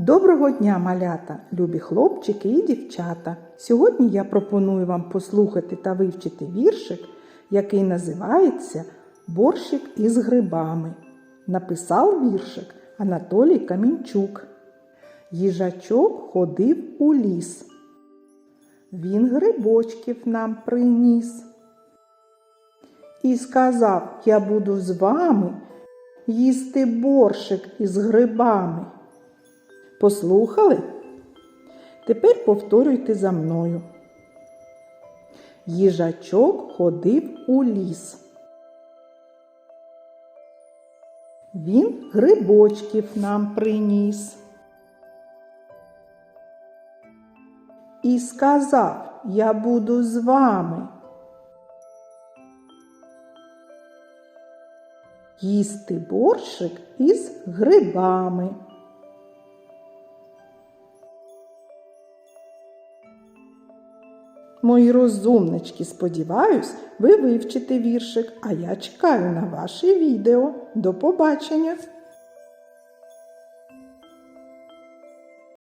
Доброго дня, малята, любі хлопчики і дівчата. Сьогодні я пропоную вам послухати та вивчити віршик, який називається Борщик із грибами. Написав віршик Анатолій Камінчук. Їжачок ходив у ліс. Він грибочків нам приніс. І сказав, я буду з вами їсти борщик із грибами. Послухали? Тепер повторюйте за мною. Їжачок ходив у ліс. Він грибочків нам приніс. І сказав, я буду з вами. Їсти борщик із грибами. Мої розумнички, сподіваюсь, ви вивчите віршик, а я чекаю на ваше відео. До побачення!